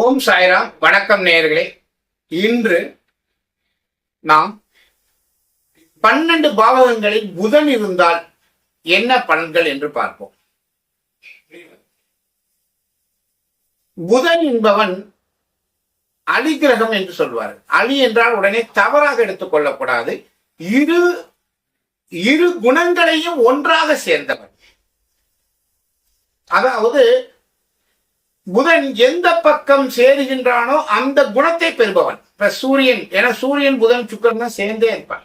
ஓம் சாய்ராம். வணக்கம் நேயர்களே. இன்று நாம் பன்னெண்டு பாவகங்களில் புதன் இருந்தால் என்ன பலன்கள் என்று பார்ப்போம். புதன் என்பவன் அலிகிரகம் என்று சொல்வார் அலி என்றால் உடனே தவறாக எடுத்துக்கொள்ளக்கூடாது இரு இரு குணங்களையும் ஒன்றாக சேர்ந்தவன். அதாவது புதன் எந்த பக்கம் சேருகின்றானோ அந்த குணத்தை பெறுபவன். இப்ப சூரியன் ஏன்னா சூரியன் புதன் சுக்கரன் தான் சேர்ந்தே இருப்பான்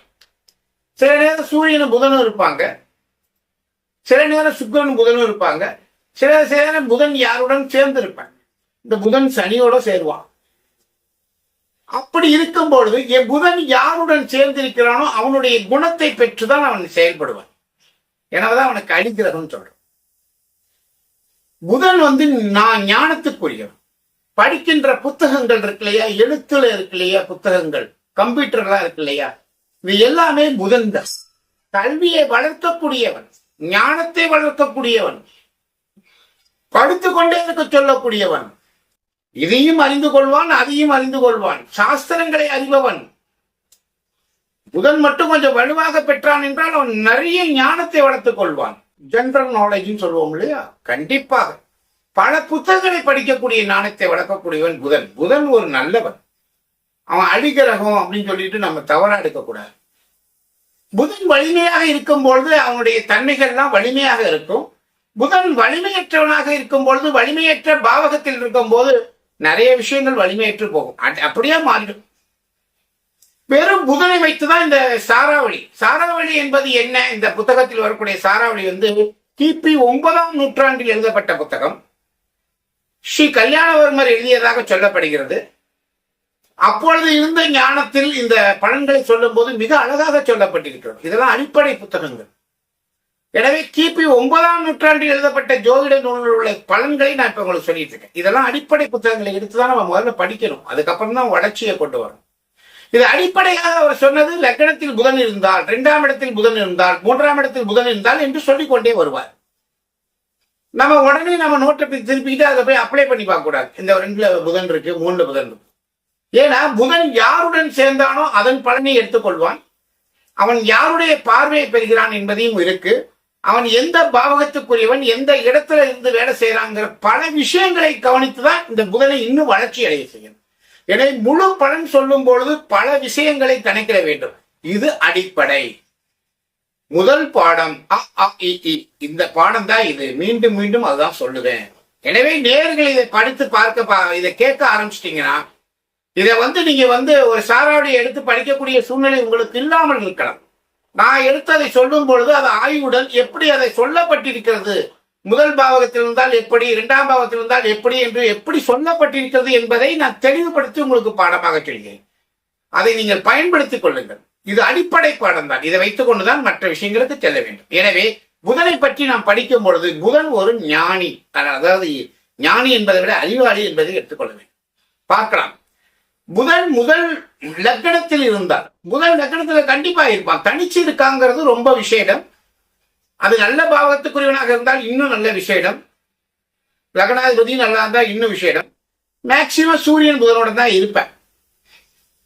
சில நேரம் சூரியனும் புதனும் இருப்பாங்க. சில நேரம் சுக்கரன் புதனும் இருப்பாங்க. சில சில நேரம் புதன் யாருடன் சேர்ந்து இருப்பாங்க இந்த புதன் சனியோட சேருவான். அப்படி இருக்கும் பொழுது என் புதன் யாருடன் சேர்ந்திருக்கிறானோ அவனுடைய குணத்தை பெற்றுதான் அவன் செயல்படுவான். எனவேதான் அவனுக்கு அடிக்கிறதுன்னு சொல்றான் புதன் வந்து நான் ஞானத்துக்குரியவன். படிக்கின்ற புத்தகங்கள் இருக்கு இல்லையா? எழுத்துல இருக்கு இல்லையா புத்தகங்கள்? கம்ப்யூட்டர்லாம் இருக்கு இல்லையா? இது எல்லாமே புதன் தான் கல்வியை வளர்க்கக்கூடியவன் ஞானத்தை வளர்க்கக்கூடியவன் படுத்துக்கொண்டே கொண்டே இருக்க சொல்லக்கூடியவன். இதையும் அறிந்து கொள்வான் அதையும் அறிந்து கொள்வான். சாஸ்திரங்களை அறிபவன். புதன் மட்டும் கொஞ்சம் வலுவாக பெற்றான் என்றால் அவன் நிறைய ஞானத்தை வளர்த்துக் கொள்வான். ஜெனரல் நாலேஜ்னு சொல்லுவோம் இல்லையா? கண்டிப்பாக. பல புத்தகங்களை படிக்கக்கூடிய நாணயத்தை வளர்க்கக்கூடியவன் புதன். புதன் ஒரு நல்லவன். அவன் அழிகிரகம் அப்படின்னு சொல்லிட்டு நம்ம தவறா எடுக்கக்கூடாது. புதன் வலிமையாக இருக்கும் பொழுது அவனுடைய தன்மைகள்லாம் வலிமையாக இருக்கும். புதன் வலிமையற்றவனாக இருக்கும் பொழுது வலிமையற்ற பாவகத்தில் இருக்கும் போது நிறைய விஷயங்கள் வலிமையற்று போகும். அப்படியே மாறிடும். வெறும் புதனை வைத்துதான் இந்த சாராவளி. சாராவளி என்பது என்ன? இந்த புத்தகத்தில் வரக்கூடிய சாராவளி வந்து கிபி ஒன்பதாம் நூற்றாண்டில் எழுதப்பட்ட புத்தகம். ஸ்ரீ கல்யாணவர்மர் எழுதியதாக சொல்லப்படுகிறது. அப்பொழுது இருந்த ஞானத்தில் இந்த பலன்களை சொல்லும் போது மிக அழகாக சொல்லப்பட்டிருக்கிறது. இதெல்லாம் அடிப்படை புத்தகங்கள். எனவே கிபி ஒன்பதாம் நூற்றாண்டில் எழுதப்பட்ட ஜோதிட நூலில் உள்ள பலன்களை நான் இப்ப உங்களுக்கு சொல்லிட்டு இருக்கேன். இதெல்லாம் அடிப்படை புத்தகங்களை எடுத்துதான் நம்ம முதல்ல படிக்கணும். அதுக்கப்புறம் தான் வளர்ச்சியை கொண்டு வரும் இது அடிப்படையாக அவர் சொன்னது லக்கணத்தில் புதன் இருந்தால் இரண்டாம் இடத்தில் புதன் இருந்தால் மூன்றாம் இடத்தில் புதன் இருந்தால் என்று சொல்லிக்கொண்டே வருவார். நம்ம உடனே நம்ம நோட்டை போய் திருப்பிக்கிட்டு அதை போய் அப்ளை பண்ணி பார்க்க கூடாது இந்த ரெண்டுல புதன் இருக்கு மூணுல புதன் இருக்கு. ஏன்னா புதன் யாருடன் சேர்ந்தானோ அதன் பலனை எடுத்துக்கொள்வான். அவன் யாருடைய பார்வையை பெறுகிறான் என்பதையும் இருக்கு. அவன் எந்த பாவகத்துக்குரியவன் எந்த இடத்துல இருந்து வேலை செய்யறாங்கிற பல விஷயங்களை கவனித்துதான் இந்த புதனை இன்னும் வளர்ச்சி அடைய செய்யணும் எனவே முழு பலன் சொல்லும் பொழுது பல விஷயங்களை கணக்கிட வேண்டும். இது அடிப்படை. முதல் பாடம் அ, அ, இ, இந்த பாடம் தான் இது. மீண்டும் மீண்டும் அதுதான் சொல்லுவேன். எனவே நேர்கள் இதை படித்து பார்க்க பா- இதை கேட்க ஆரம்பிச்சிட்டீங்கன்னா இதை வந்து நீங்க வந்து ஒரு சாராவளி எடுத்து படிக்கக்கூடிய சூழ்நிலை உங்களுக்கு இல்லாமல் இருக்கலாம். நான் எடுத்து அதை சொல்லும் பொழுது அது ஆய்வுடன் எப்படி அதை சொல்லப்பட்டிருக்கிறது? முதல் பாவகத்தில் இருந்தால் எப்படி இரண்டாம் பாவத்தில் இருந்தால் எப்படி என்று எப்படி சொல்லப்பட்டிருக்கிறது என்பதை நான் தெளிவுபடுத்தி உங்களுக்கு பாடமாக சொல்கிறேன். அதை நீங்கள் பயன்படுத்திக் கொள்ளுங்கள். இது அடிப்படை பாடம் தான். இதை வைத்துக் கொண்டுதான் மற்ற விஷயங்களுக்கு செல்ல வேண்டும். எனவே புதனை பற்றி நாம் படிக்கும் பொழுது புதன் ஒரு ஞானி. அதாவது ஞானி என்பதை விட அறிவாளி என்பதை எடுத்துக்கொள்ள வேண்டும். பார்க்கலாம். புதன் முதல் லக்னத்தில் இருந்தார். முதல் லக்கணத்துல கண்டிப்பா இருப்பான். தனிச்சு இருக்காங்கிறது ரொம்ப விசேடம். அது நல்ல பாவகத்துக்குரியவனாக இருந்தால் இன்னும் நல்ல விசேடம் லக்னாதிபதி நல்லா இருந்தால் இன்னும் விசேடம் மேக்சிமம் சூரியன் புதனோட தான் இருப்பேன்.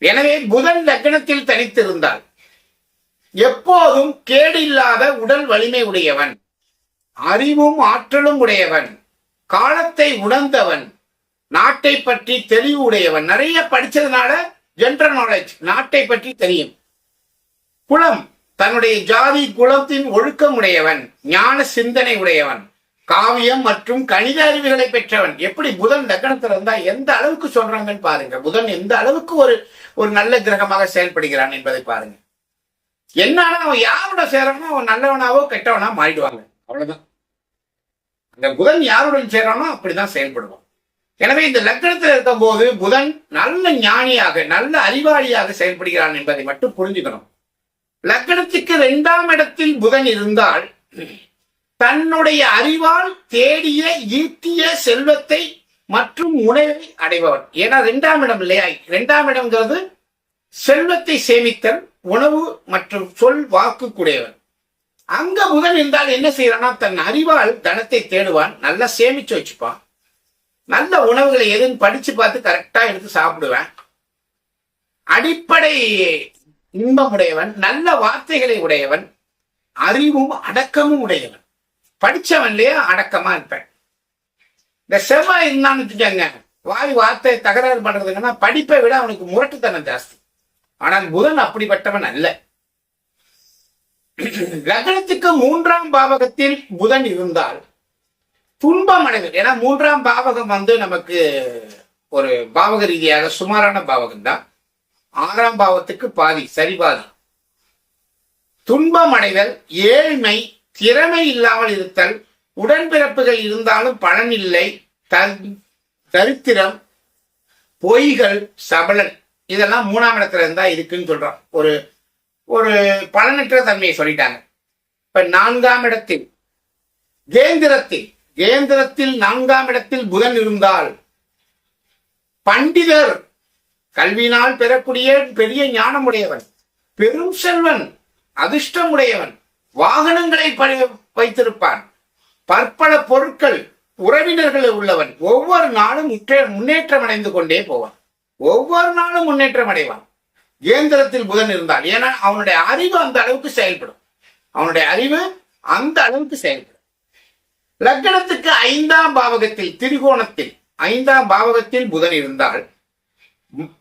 எனவே புதன் லக்னத்தில் தனித்திருந்தால் எப்போதும் கேடு இல்லாத உடல் வலிமை உடையவன் அறிவும் ஆற்றலும் உடையவன் காலத்தை உணர்ந்தவன் நாட்டை பற்றி தெளிவு உடையவன். நிறைய படிச்சதுனால ஜென்ரல் நாலேஜ் நாட்டை பற்றி தெரியும். குலம் தன்னுடைய ஜாதி குலத்தின் ஒழுக்கம் உடையவன் ஞான சிந்தனை உடையவன் காவியம் மற்றும் கணித அறிவுகளை பெற்றவன். எப்படி புதன் லக்னத்தில் இருந்தா எந்த அளவுக்கு சொல்றாங்கன்னு பாருங்க. புதன் எந்த அளவுக்கு ஒரு ஒரு நல்ல கிரகமாக செயல்படுகிறான் என்பதை பாருங்க. என்னன்னா அவன் யாரோட சேரானோ அவன் நல்லவனாவோ கெட்டவனா மாறிடுவாங்க. அவ்வளவுதான். அந்த புதன் யாருடன் சேரானோ அப்படிதான் செயல்படுவான். எனவே இந்த லக்னத்தில் இருக்கும்போது புதன் நல்ல ஞானியாக நல்ல அறிவாளியாக செயல்படுகிறான் என்பதை மட்டும் புரிஞ்சுக்கணும். லக்னத்துக்கு இரண்டாம் இடத்தில் புதன் இருந்தால் தன்னுடைய அறிவால் தேடிய ஈட்டிய செல்வத்தை மற்றும் உணவை அடைபவன். ஏன்னா இரண்டாம் இடம் இல்லையா? இரண்டாம் இடம்ங்கிறது செல்வத்தை சேமித்தல் உணவு மற்றும் சொல் வாக்கு கூடியவன். அங்க புதன் இருந்தால் என்ன செய்யறான்னா தன் அறிவால் தனத்தை தேடுவான் நல்லா சேமிச்சு வச்சுப்பான். நல்ல உணவுகளை எதுன்னு படிச்சு பார்த்து கரெக்டா எடுத்து சாப்பிடுவேன். அடிப்படை இன்பம் உடையவன் நல்ல வார்த்தைகளை உடையவன் அறிவும் அடக்கமும் உடையவன். படிச்சவன் இல்லையா? அடக்கமா இருப்பேன். இந்த செவ்வாய் இருந்தான்னு வச்சுக்கோங்க வாய் வார்த்தை தகராறு பண்றதுங்கன்னா படிப்பை விட அவனுக்கு முரட்டுத்தனம் ஜாஸ்தி. ஆனால் புதன் அப்படிப்பட்டவன் அல்ல. லக்னத்துக்கு மூன்றாம் பாவகத்தில் புதன் இருந்தால் துன்பம் அடைவது ஏன்னா மூன்றாம் பாவகம் வந்து நமக்கு ஒரு பாவக ரீதியாக சுமாரான பாவகம் தான் ஆறாம் பாவத்துக்கு பாதி சரி பாதி துன்பம் அடைதல் ஏழ்மை திறமை இல்லாமல் இருத்தல் உடன்பிறப்புகள் இருந்தாலும் பலன் இல்லை தரித்திரம் பொய்கள் சபலன் இதெல்லாம் மூணாம் இடத்துல இருந்தா இருக்குன்னு சொல்றோம் ஒரு ஒரு பலனற்ற தன்மையை சொல்லிட்டாங்க. இப்ப நான்காம் இடத்தில் கேந்திரத்தில் கேந்திரத்தில் நான்காம் இடத்தில் புதன் இருந்தால் பண்டிதர் கல்வியினால் பெறக்கூடிய பெரிய ஞானமுடையவன் பெரும் செல்வன் அதிர்ஷ்டமுடையவன் வாகனங்களை வைத்திருப்பான். பற்பல பொருட்கள் உறவினர்கள் உள்ளவன் ஒவ்வொரு நாளும் முன்னேற்றம் அடைந்து கொண்டே போவான். ஒவ்வொரு நாளும் முன்னேற்றம் அடைவான். இயந்திரத்தில் புதன் இருந்தால் ஏன்னா அவனுடைய அறிவு அந்த அளவுக்கு செயல்படும். அவனுடைய அறிவு அந்த அளவுக்கு செயல்படும். லக்னத்துக்கு ஐந்தாம் பாவகத்தில் திரிகோணத்தில் ஐந்தாம் பாவகத்தில் புதன் இருந்தால்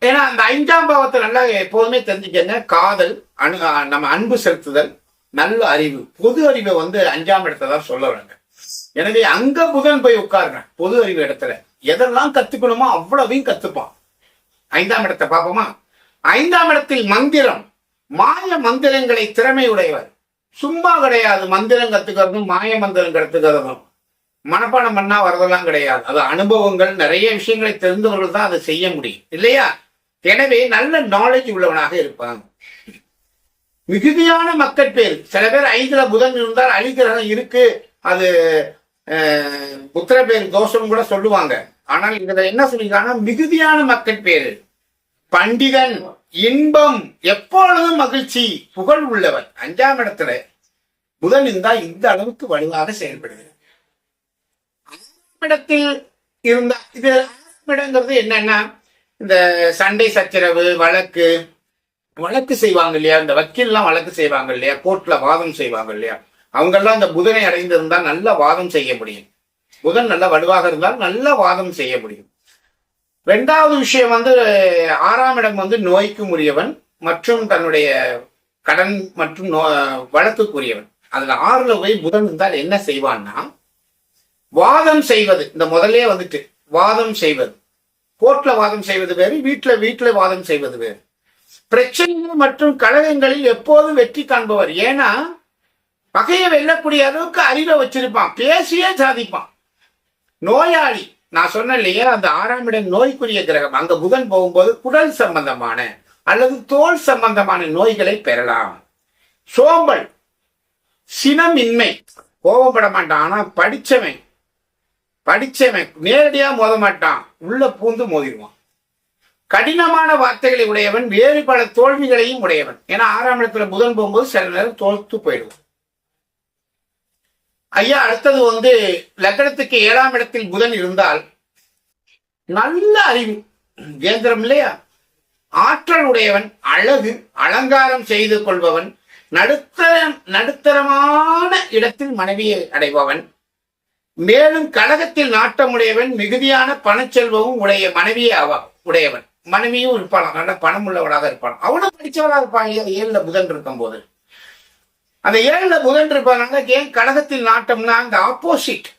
ஏன்னா அந்த ஐந்தாம் பாவத்தை நல்லா எப்போதுமே தெரிஞ்சுக்கங்க. காதல் அணு நம்ம அன்பு செலுத்துதல் நல்ல அறிவு. பொது அறிவை வந்து அஞ்சாம் இடத்தை தான் சொல்ல வராங்க. எனவே அங்க புதன் போய் உட்காருங்க பொது அறிவு இடத்துல. எதெல்லாம் கத்துக்கணுமோ அவ்வளவையும் கத்துப்பான். ஐந்தாம் இடத்தை பார்ப்போமா? ஐந்தாம் இடத்தில் மந்திரம். மாய மந்திரங்களை திறமை உடையவர் சும்மா கிடையாது மந்திரம் கத்துக்கிறதும் மாய மந்திரம் கத்துக்கிறதும். மனப்பாடம் பண்ணா வரதெல்லாம் கிடையாது. அது அனுபவங்கள் நிறைய விஷயங்களை தெரிந்தவர்கள் தான் அதை செய்ய முடியும். இல்லையா? எனவே நல்ல நாலேஜ் உள்ளவனாக இருப்பான். மிகுதியான மக்கள் பேர். சில பேர் ஐந்துல புதன் இருந்தால் அழிகிரகம் இருக்கு. அது அஹ், புத்திர பேர் தோஷம் கூட சொல்லுவாங்க. ஆனால் இதுல என்ன சொல்லிருக்காங்கன்னா மிகுதியான மக்கள் பேரு. பண்டிதன் இன்பம் எப்பொழுதும் மகிழ்ச்சி புகழ் உள்ளவன். அஞ்சாம் இடத்துல புதன் இருந்தால் இந்த அளவுக்கு வலுவாக செயல்படுகிறது இடத்தில் இருந்த இது இடங்கிறது என்னன்னா இந்த சண்டை சச்சரவு வழக்கு வழக்கு செய்வாங்க இல்லையா? இந்த வக்கீல்லாம் வழக்கு செய்வாங்க இல்லையா? கோர்ட்ல வாதம் செய்வாங்க இல்லையா? அவங்கெல்லாம் இந்த புதனை அடைந்திருந்தா நல்ல வாதம் செய்ய முடியும். புதன் நல்ல வலுவாக இருந்தால் நல்ல வாதம் செய்ய முடியும். ரெண்டாவது விஷயம் வந்து ஆறாம் இடம் வந்து நோய்க்கு உரியவன் மற்றும் தன்னுடைய கடன் மற்றும் நோ வழக்குக்குரியவன். அதுல ஆறுல போய் புதன் இருந்தால் என்ன செய்வான்னா வாதம் செய்வது. இந்த முதல்ல வந்துட்டு வாதம் செய்வது. கோர்ட்ல வாதம் செய்வது வேறு வீட்டுல வீட்டுல வாதம் செய்வது வேறு. பிரச்சனைகள் மற்றும் கழகங்களில் எப்போதும் வெற்றி காண்பவர். ஏன்னா பகையை வெல்லக்கூடிய அளவுக்கு அறிவை வச்சிருப்பான். பேசியே சாதிப்பான். நோயாளி நான் சொன்னேன் இல்லையா அந்த ஆறாம் இடம் நோய்க்குரிய கிரகம். அங்க புதன் போகும்போது குடல் சம்பந்தமான அல்லது தோல் சம்பந்தமான நோய்களை பெறலாம். சோம்பல் சினமின்மை. கோபப்பட மாட்டான். ஆனா படிச்சவன் படிச்சவன் நேரடியா மோத மாட்டான். உள்ள பூந்து மோதிடுவான். கடினமான வார்த்தைகளை உடையவன் வேறு பல தோல்விகளையும் உடையவன். ஏன்னா ஆறாம் இடத்துல புதன் போகும்போது சில நேரம் தோல்த்து போயிடுவான். ஐயா அடுத்தது வந்து லக்னத்துக்கு ஏழாம் இடத்தில் புதன் இருந்தால் நல்ல அறிவு. கேந்திரம் இல்லையா? ஆற்றல் உடையவன் அழகு அலங்காரம் செய்து கொள்பவன் நடுத்தர நடுத்தரமான இடத்தில் மனைவியை அடைபவன். மேலும் கழகத்தில் நாட்டமுடையவன் மிகுதியான பணச்செல்வமும் உடைய மனைவியே அவ உடையவன். மனைவியும் இருப்பான் நல்ல பணம் உள்ளவளாக இருப்பான் அவனும் படிச்சவளா இருப்பான். ஏழுல புதன் இருக்கும் போது அந்த ஏழுல புதன் இருப்பாங்க ஏன் கழகத்தில் நாட்டம்னா அந்த ஆப்போசிட்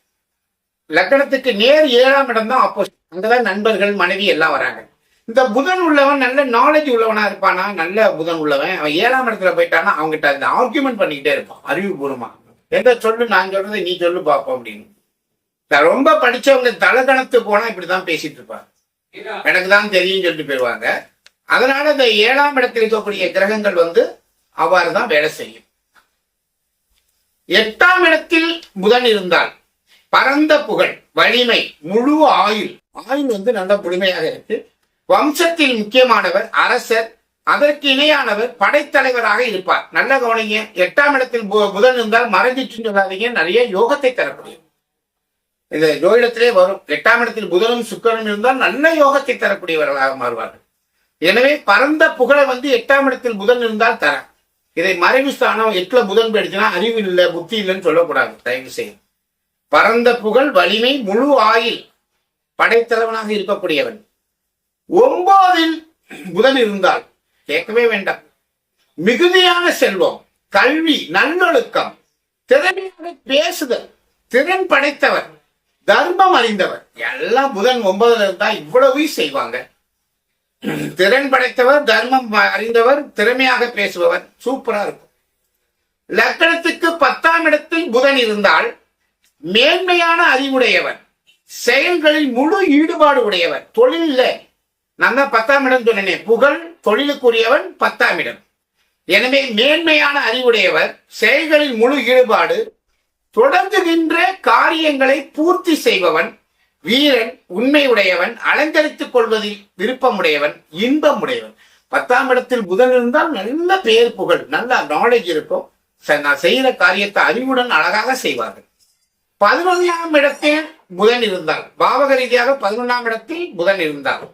லக்னத்துக்கு நேர் ஏழாம் இடம் தான் ஆப்போசிட் அங்கதான் நண்பர்கள் மனைவி எல்லாம் வராங்க. இந்த புதன் உள்ளவன் நல்ல நாலேஜ் உள்ளவனா இருப்பானா? நல்ல புதன் உள்ளவன். அவன் ஏழாம் இடத்துல போயிட்டானா அவங்ககிட்ட அந்த ஆர்குமெண்ட் பண்ணிக்கிட்டே இருப்பான். அறிவுபூர்வமா. எந்த சொல்லு நான் சொல்றதை நீ சொல்லு பார்ப்போம் அப்படின்னு. ரொம்ப படிச்சவங்க தலகணத்து போனா இப்படிதான் பேசிட்டு இருப்பாங்க. எனக்கு தான் தெரியும் சொல்லிட்டு போயிடுவாங்க அதனால இந்த ஏழாம் இடத்தில் இருக்கக்கூடிய கிரகங்கள் வந்து அவ்வாறு தான் வேலை செய்யும். எட்டாம் இடத்தில் புதன் இருந்தால் பரந்த புகழ் வலிமை முழு ஆயுள். ஆயுள் வந்து நல்ல முழுமையாக இருக்கு. வம்சத்தில் முக்கியமானவர் அரசர் அதற்கு இணையானவர் படைத்தலைவராக இருப்பார். நல்ல கவனிங்க எட்டாம் இடத்தில் புதன் இருந்தால் மறைஞ்சிட்டு சொல்லாதீங்க. நிறைய யோகத்தை தரக்கூடியவர். இந்த ஜோதிடத்திலே வரும் எட்டாம் இடத்தில் புதனும் சுக்கரனும் இருந்தால் நல்ல யோகத்தை தரக்கூடியவர்களாக மாறுவார்கள். எனவே பரந்த புகழை வந்து எட்டாம் இடத்தில் புதன் இருந்தால் தர இதை மறைவு ஸ்தானம் எட்டுல புதன் போயிடுச்சுன்னா அறிவு இல்லை புத்தி இல்லைன்னு சொல்லக்கூடாது. தயவு செய்யும் பரந்த புகழ் வலிமை முழு ஆயில் படைத்தலைவனாக இருக்கக்கூடியவன். ஒன்பதில் புதன் இருந்தால் கேட்கவே வேண்டாம். மிகுதியான செல்வம் கல்வி நல்லொழுக்கம் திறமையாக பேசுதல் திறன் படைத்தவர் தர்மம் அறிந்தவர். எல்லாம் புதன் ஒன்பதுல இருந்தா இவ்வளவு செய்வாங்க. திறன் படைத்தவர் தர்மம் அறிந்தவர் திறமையாக பேசுபவர் சூப்பரா இருக்கும். லக்னத்துக்கு பத்தாம் இடத்தில் புதன் இருந்தால் மேன்மையான அறிவுடையவர் செயல்களில் முழு ஈடுபாடு உடையவர் தொழில்ல. நான் தான் பத்தாம் இடம் சொன்னேன் புகழ் தொழிலுக்குரியவன் பத்தாம் இடம். எனவே மேன்மையான அறிவுடையவர் செயல்களில் முழு ஈடுபாடு தொடங்குகின்ற காரியங்களை பூர்த்தி செய்பவன் வீரன் உண்மையுடையவன் அலங்கரித்துக் கொள்வதில் விருப்பமுடையவன் இன்பம் உடையவன் பத்தாம் இடத்தில் புதன் இருந்தால் நல்ல பெயர் புகழ் நல்ல நாலேஜ் இருக்கும். ச- நான் செய்கிற காரியத்தை அறிவுடன் அழகாக செய்வார்கள். பதினொன்றாம் இடத்தில் புதன் இருந்தால் பாவக ரீதியாக பதினொன்றாம் இடத்தில் புதன் இருந்தால்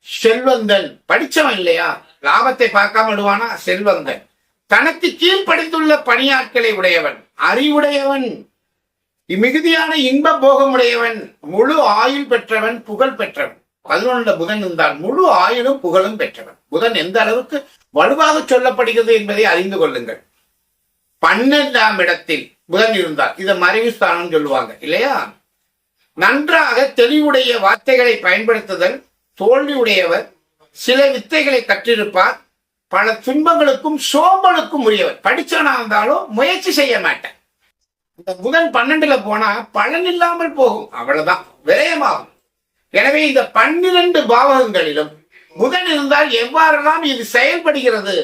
செல்வந்தன். படிச்சவன் இல்லையா? லாபத்தை பார்க்காம விடுவானா? செல்வந்தன். தனக்கு கீழ்ப்படித்துள்ள பணியாட்களை உடையவன் அறிவுடையவன் மிகுதியான இன்ப போகமுடையவன் முழு ஆயுள் பெற்றவன் புகழ் பெற்றவன். பதினொன்றுல புதன் இருந்தால் முழு ஆயுளும் புகழும் பெற்றவன். புதன் எந்த அளவுக்கு வலுவாக சொல்லப்படுகிறது என்பதை அறிந்து கொள்ளுங்கள். பன்னெண்டாம் இடத்தில் புதன் இருந்தால் இதை மறைவு ஸ்தானம் சொல்லுவாங்க இல்லையா? நன்றாக தெளிவுடைய வார்த்தைகளை பயன்படுத்துதல் தோல்வியுடையவர் சில வித்தைகளை கற்றிருப்பார் பல துன்பங்களுக்கும் சோம்பலுக்கும் உரியவர். படிச்சவனா இருந்தாலும் முயற்சி செய்ய மாட்டேன். இந்த புதன் பன்னெண்டுல போனா பலன் இல்லாமல் போகும். அவ்வளவுதான். விரயமாகும். எனவே இந்த பன்னிரண்டு பாவகங்களிலும் புதன் இருந்தால் எவ்வாறெல்லாம் இது செயல்படுகிறது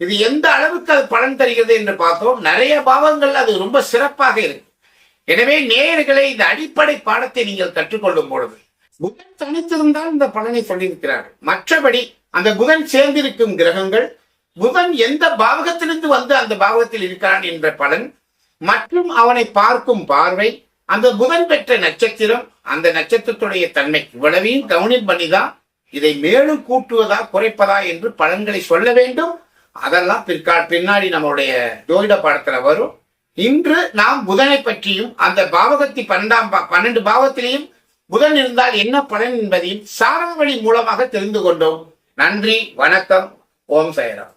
இது எந்த அளவுக்கு அது பலன் தருகிறது என்று பார்த்தோம். நிறைய பாவங்கள் அது ரொம்ப சிறப்பாக இருக்கு. எனவே நேயர்களை இந்த அடிப்படை பாடத்தை நீங்கள் கற்றுக்கொள்ளும் பொழுது புதன் தனித்திருந்தால் இந்த பலனை சொல்லியிருக்கிறார் மற்றபடி அந்த புதன் சேர்ந்திருக்கும் கிரகங்கள் புதன் எந்த பாவகத்திலிருந்து வந்து அந்த பாவகத்தில் இருக்கிறான் என்ற பலன் மற்றும் அவனை பார்க்கும் பார்வை அந்த புதன் பெற்ற நட்சத்திரம் அந்த நட்சத்திரத்துடைய தன்மை இவ்வளவையும் கவனம் பண்ணிதான் இதை மேலும் கூட்டுவதா குறைப்பதா என்று பலன்களை சொல்ல வேண்டும். அதெல்லாம் பிற்கா பின்னாடி நம்மளுடைய ஜோதிட பாடத்துல வரும். இன்று நாம் புதனை பற்றியும் அந்த பாவகத்தி பன்னெண்டாம் பன்னெண்டு பாவத்திலையும் புதன் இருந்தால் என்ன பலன் என்பதையும் சாராவளி மூலமாக தெரிந்து கொண்டோம். நன்றி வணக்கம் ஓம் சைராம்